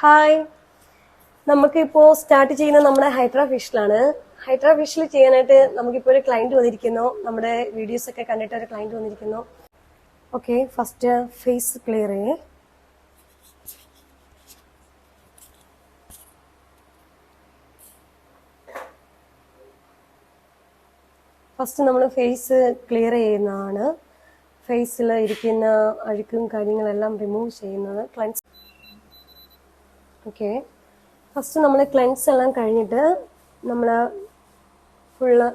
Hi നമുക്കിപ്പോൾ start ചെയ്യുന്ന നമ്മുടെ ഹൈഡ്ര ഫിഷിലാണ് ഹൈഡ്ര ഫിഷിൽ ചെയ്യാനായിട്ട് നമുക്കിപ്പോൾ ഒരു ക്ലയന്റ് വന്നിരിക്കുന്നു. നമ്മുടെ വീഡിയോസ് ഒക്കെ കണ്ടിട്ട് ഒരു ക്ലയന്റ് വന്നിരിക്കുന്നു. ഓക്കെ ഫസ്റ്റ് ഫേസ് ക്ലിയർ ചെയ്യേ. ഫസ്റ്റ് നമ്മൾ ഫേസ് ക്ലിയർ ചെയ്യുന്നതാണ്. ഫേസിൽ ഇരിക്കുന്ന അഴുക്കും കാര്യങ്ങളെല്ലാം റിമൂവ് ചെയ്യുന്നത്. ക്ലൻസ് ഓക്കെ ഫസ്റ്റ് നമ്മൾ ക്ലെൻസ് എല്ലാം കഴിഞ്ഞിട്ട് നമ്മൾ ഫുള്ള്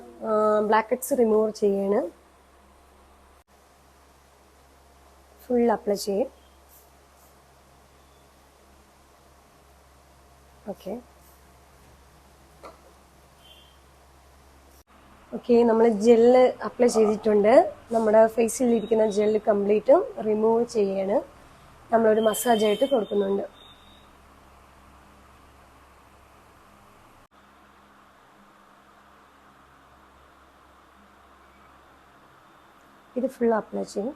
ബ്ലാക്കറ്റ്സ് റിമൂവ് ചെയ്യാണ്. ഫുൾ അപ്ലൈ ചെയ്യും. ഓക്കെ ഓക്കെ നമ്മൾ ജെല്ല് അപ്ലൈ ചെയ്തിട്ടുണ്ട്. നമ്മുടെ ഫേസിൽ ഇരിക്കുന്ന ജെല്ല് കംപ്ലീറ്റും റിമൂവ് ചെയ്യാണ്. നമ്മളൊരു മസാജായിട്ട് കൊടുക്കുന്നുണ്ട്. ഇത് ഫുൾ അപ്ലൈ ചെയ്യും.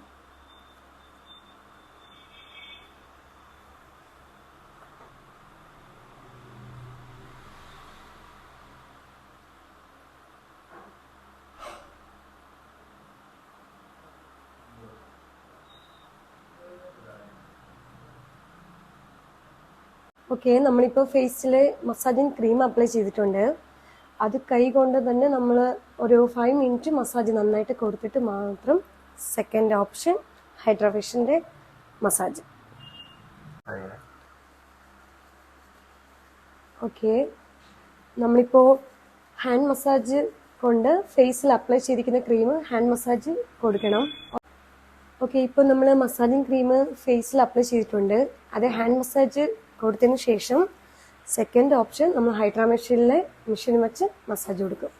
ഓക്കെ നമ്മളിപ്പോൾ ഫേസിൽ മസാജിങ് ക്രീം അപ്ലൈ ചെയ്തിട്ടുണ്ട്. അത് കൈ കൊണ്ട് തന്നെ നമ്മൾ ഒരു ഫൈവ് മിനിറ്റ് മസാജ് നന്നായിട്ട് കൊടുത്തിട്ട് മാത്രം സെക്കൻഡ് ഓപ്ഷൻ ഹൈഡ്രോഫേഷന്റെ മസാജ് ഓക്കെ നമ്മളിപ്പോൾ ഹാൻഡ് മസാജ് കൊണ്ട് ഫേസിൽ അപ്ലൈ ചെയ്തിരിക്കുന്ന ക്രീം ഹാൻഡ് മസാജ് കൊടുക്കണം. ഓക്കെ ഇപ്പോൾ നമ്മൾ മസാജിങ് ക്രീം ഫേസിൽ അപ്ലൈ ചെയ്തിട്ടുണ്ട്. അത് ഹാൻഡ് മസാജ് കൊടുത്തതിന് ശേഷം സെക്കൻഡ് ഓപ്ഷൻ നമ്മൾ ഹൈഡ്രാ മെഷീനിലെ മെഷീൻ വെച്ച് മസാജ് കൊടുക്കും.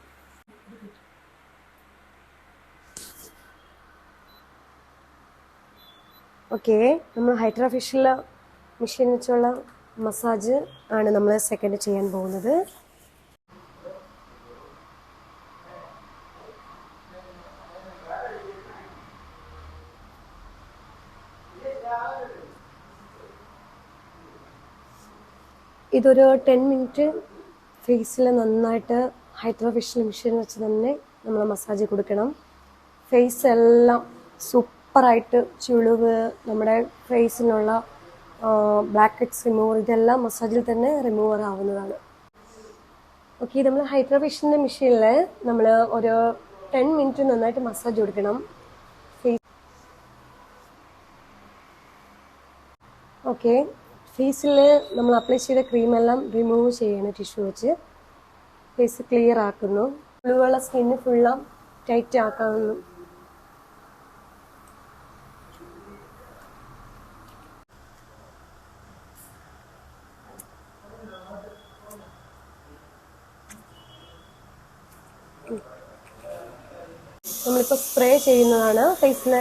ഓക്കെ നമ്മൾ ഹൈഡ്രാ ഫിഷിലെ മെഷീൻ വെച്ചുള്ള മസാജ് ആണ് നമ്മൾ സെക്കൻഡ് ചെയ്യാൻ പോകുന്നത്. ഇതൊരു ടെൻ മിനിറ്റ് ഫേസിൽ നന്നായിട്ട് ഹൈഡ്രോ ഫിഷ്യൽ മെഷീൻ വെച്ച് തന്നെ നമ്മൾ മസാജ് കൊടുക്കണം. ഫേസ് എല്ലാം സൂപ്പറായിട്ട് ചുളിവ് നമ്മുടെ ഫേസിനുള്ള ബ്ലാക്ക് ഹെഡ്സ് റിമൂവർ ഇതെല്ലാം മസാജിൽ തന്നെ റിമൂവർ ആവുന്നതാണ്. ഓക്കെ നമ്മൾ ഹൈഡ്രോ ഫിഷ്യലിന്റെ മെഷീനിൽ നമ്മൾ ഒരു ടെൻ മിനിറ്റ് നന്നായിട്ട് മസാജ് കൊടുക്കണം. ഫേസ് ഓക്കെ ഫേസിൽ നമ്മൾ അപ്ലൈ ചെയ്ത ക്രീമെല്ലാം റിമൂവ് ചെയ്യണം ടിഷ്യൂ വെച്ച്. ഫേസ് ക്ലിയർ ആക്കുന്നു. ഫുള്ള സ്കിന്ന് ഫുള്ളും ടൈറ്റ് ആക്കാവുന്നു. നമ്മളിപ്പോൾ സ്പ്രേ ചെയ്യുന്നതാണ് ഫേസിൽ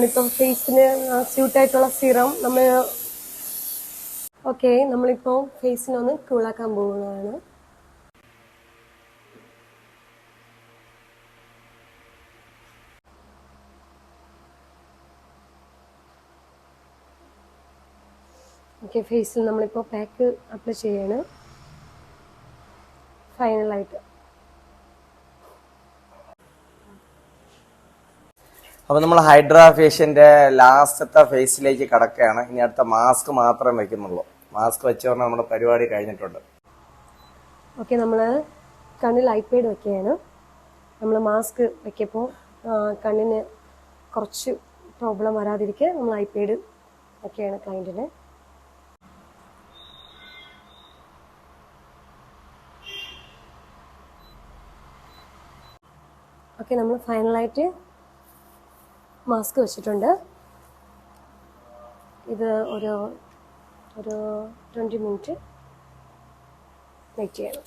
നമ്മളിപ്പോൾ ഫേസിന് സ്യൂട്ടായിട്ടുള്ള സിറം നമ്മൾ ഓക്കെ നമ്മളിപ്പോൾ ഫേസിനൊന്ന് കൂളാക്കാൻ പോകുന്നതാണ് ഓക്കെ ഫേസിൽ നമ്മളിപ്പോൾ പാക്ക് അപ്ലൈ ചെയ്യാണ്. ഫൈനലായിട്ട് അപ്പൊ നമ്മൾ ഹൈഡ്രാഫേഷ്യന്റെ ലാസ്റ്റത്തെ ഫേസിലേക്ക് കടക്കുകയാണ്. ഇനി അടുത്ത മാസ്ക് മാത്രം വെക്കുന്നുള്ളൂ. മാസ്ക് വെച്ചുകൊണ്ട് നമ്മുടെ പരിപാടി കഴിഞ്ഞിട്ടുണ്ട്. ഓക്കെ നമ്മൾ കണ്ണിൽ ഐപേഡ് വെക്കുകയാണ്. നമ്മൾ മാസ്ക് വെക്കപ്പോൾ കണ്ണിന് കുറച്ച് പ്രോബ്ലം വരാതിരിക്കുക നമ്മൾ ഐപേഡ് വെക്കുകയാണ് ക്ലൈന്റിന് ഓക്കെ നമ്മൾ ഫൈനലായിട്ട് മാസ്ക് വെച്ചിട്ടുണ്ട്. ഇത് ഒരു ഒരു ട്വന്റി മിനിറ്റ് വെയിറ്റ് ചെയ്യണം.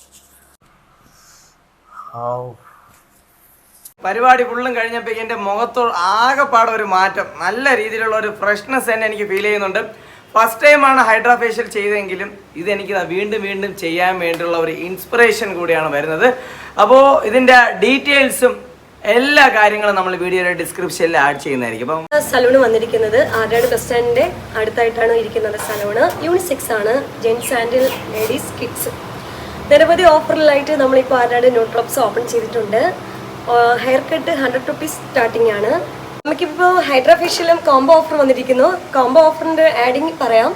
പരിപാടി ഫുള്ളും കഴിഞ്ഞപ്പോൾ എന്റെ മുഖത്തോ ആകെപ്പാടെ ഒരു മാറ്റം. നല്ല രീതിയിലുള്ള ഒരു ഫ്രഷ്നെസ് തന്നെ എനിക്ക് ഫീൽ ചെയ്യുന്നുണ്ട്. ഫസ്റ്റ് ടൈമാണ് ഹൈഡ്രാ ഫേഷ്യൽ ചെയ്തെങ്കിലും ഇതെനിക്ക് വീണ്ടും വീണ്ടും ചെയ്യാൻ വേണ്ടിയുള്ള ഒരു ഇൻസ്പിറേഷൻ കൂടിയാണ് വരുന്നത്. അപ്പോൾ ഇതിന്റെ ഡീറ്റെയിൽസും എല്ലാ കാര്യങ്ങളും നമ്മൾ വീഡിയോയുടെ ഡിസ്ക്രിപ്ഷനിൽ ആഡ് ചെയ്യുന്നതായിരിക്കും. അപ്പം സലൂൺ വന്നിരിക്കുന്നത് ആര്യാട് ബസ് സ്റ്റാൻഡിന്റെ അടുത്തായിട്ടാണ് ഇരിക്കുന്നത് സലൂണ്. യൂണിസെക്സ് ആണ് ജെൻസ് ആൻഡ് ലേഡീസ് കിഡ്സ് നിരവധി ഓഫറിലായിട്ട് നമ്മളിപ്പോൾ ആര്യാട് ന്യൂട്രോപ്സ് ഓപ്പൺ ചെയ്തിട്ടുണ്ട്. Hair cut hundred rupees starting ആണ്. നമുക്കിപ്പോൾ ഹൈഡ്രാഫേഷ്യലും കോംബോ ഓഫർ വന്നിരിക്കുന്നു. കോംബോ ഓഫറിന്റെ ആഡിങ് പറയാം.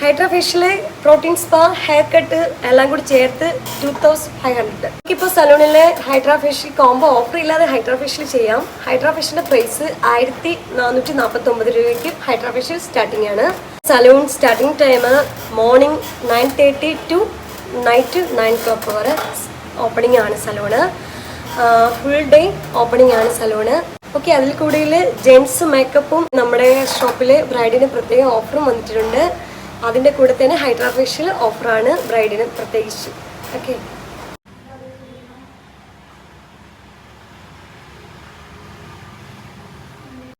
Hydra facial protein spa hair cut എല്ലാം കൂടി ചേർത്ത് ടു തൗസൻഡ് ഫൈവ് ഹൺഡ്രഡ് നമുക്കിപ്പോൾ സലൂണിലെ ഹൈഡ്രാഫേഷ്യൽ കോംബോ ഓഫർ ഇല്ലാതെ ഹൈഡ്രാഫേഷ്യൽ ചെയ്യാം. ഹൈഡ്രാഫേഷ്യലിന്റെ പ്രൈസ് ആയിരത്തി നാനൂറ്റി നാൽപ്പത്തി ഒമ്പത് രൂപയ്ക്ക് ഹൈഡ്രാഫേഷ്യൽ സ്റ്റാർട്ടിംഗ് ആണ്. Salon starting time morning nine thirty to night nine clock വരെ ഓപ്പണിംഗ് ആണ് സലൂണ്. ഫുൾ ഡേ ഓപ്പണിംഗ് ആണ് സലൂണ്. ഓക്കെ അതിൽ കൂടുതൽ ജെൻസ് മേക്കപ്പും നമ്മുടെ ഷോപ്പിൽ ബ്രൈഡിന് പ്രത്യേക ഓഫറും വന്നിട്ടുണ്ട്. അതിന്റെ കൂടെ തന്നെ ഹൈഡ്രാഫേഷ്യൽ ഓഫറാണ് ബ്രൈഡിന് പ്രത്യേകിച്ച്. ഓക്കെ